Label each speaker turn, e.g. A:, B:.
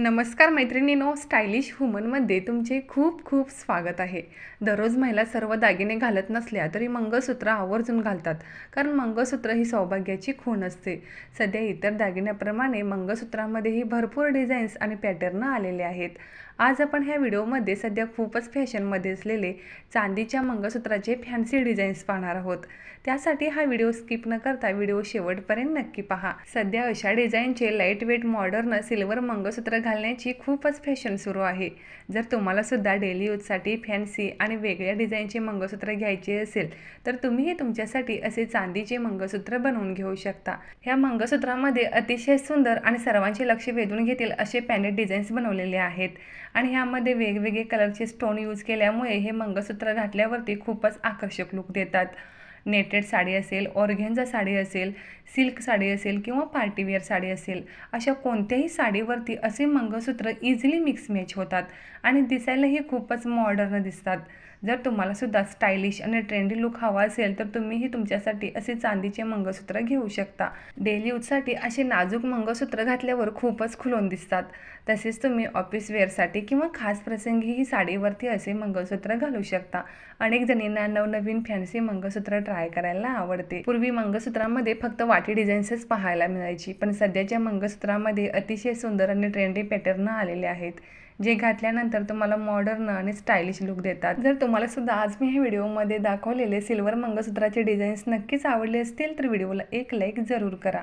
A: नमस्कार मैत्रिणीनो स्टायलिश वुमनमध्ये तुमचे खूप खूप स्वागत आहे. दररोज महिला सर्व दागिने घालत नसल्या तरी मंगळसूत्र आवर्जून घालतात कारण मंगळसूत्र ही सौभाग्याची खूण असते. सध्या इतर दागिन्याप्रमाणे मंगळसूत्रामध्येही भरपूर डिझाईन्स आणि पॅटर्न आलेले आहेत. आज आपण ह्या व्हिडिओमध्ये सध्या खूपच फॅशनमध्ये असलेले चांदीच्या मंगळसूत्राचे फॅन्सी डिझाईन्स पाहणार आहोत. त्यासाठी हा व्हिडिओ स्किप न करता व्हिडिओ शेवटपर्यंत नक्की पहा. सध्या अशा डिझाईनचे light weight modern silver mangalsutra घालण्याची खूपच फॅशन सुरू आहे. जर तुम्हालासुद्धा डेली यूजसाठी फॅन्सी आणि वेगळ्या डिझाईनचे मंगळसूत्र घ्यायचे असेल तर तुम्हीही तुमच्यासाठी असे चांदीचे मंगळसूत्र बनवून घेऊ शकता. ह्या मंगळसूत्रामध्ये अतिशय सुंदर आणि सर्वांचे लक्ष वेधून घेतील असे पॅनेट डिझाईन्स बनवलेले आहेत. आणि ह्यामध्ये वेगवेगळे कलरचे स्टोन यूज केल्यामुळे हे मंगळसूत्र घातल्यावरती खूपच आकर्षक लुक देतात. नेटेड साडी असेल ऑर्घेंजा साडी असेल सिल्क साडी असेल किंवा पार्टीवेअर साडी असेल अशा कोणत्याही साडीवरती असे मंगळसूत्र इझिली मिक्स मॅच होतात आणि दिसायलाही खूपच मॉडर्न दिसतात. जर तुम्हालासुद्धा स्टायलिश आणि ट्रेंडी लुक हवा असेल तर तुम्हीही तुमच्यासाठी असे चांदीचे मंगळसूत्र घेऊ शकता. डेली यूजसाठी असे नाजूक मंगळसूत्र घातल्यावर खूपच खुलून दिसतात. तसेच तुम्ही ऑफिस वेअरसाठी किंवा खास प्रसंगीही साडीवरती असे मंगळसूत्र घालू शकता. अनेक जणींना नवनवीन फॅन्सी मंगळसूत्र ट्राय करायला आवडते. पूर्वी मंगळसूत्रामध्ये फक्त वाटी डिझाईन्सच पाहायला मिळायची पण सध्याच्या मंगळसूत्रामध्ये अतिशय सुंदर आणि ट्रेंडी पॅटर्न आलेले आहेत जे घातल्यानंतर तुम्हाला मॉडर्न आणि स्टायलिश लुक देतात. जर तुम्हाला सुद्धा आज मी ह्या व्हिडिओमध्ये दाखवलेले सिल्वर मंगळसूत्राचे डिझाईन्स नक्कीच आवडले असतील तर व्हिडिओला एक लाईक जरूर करा.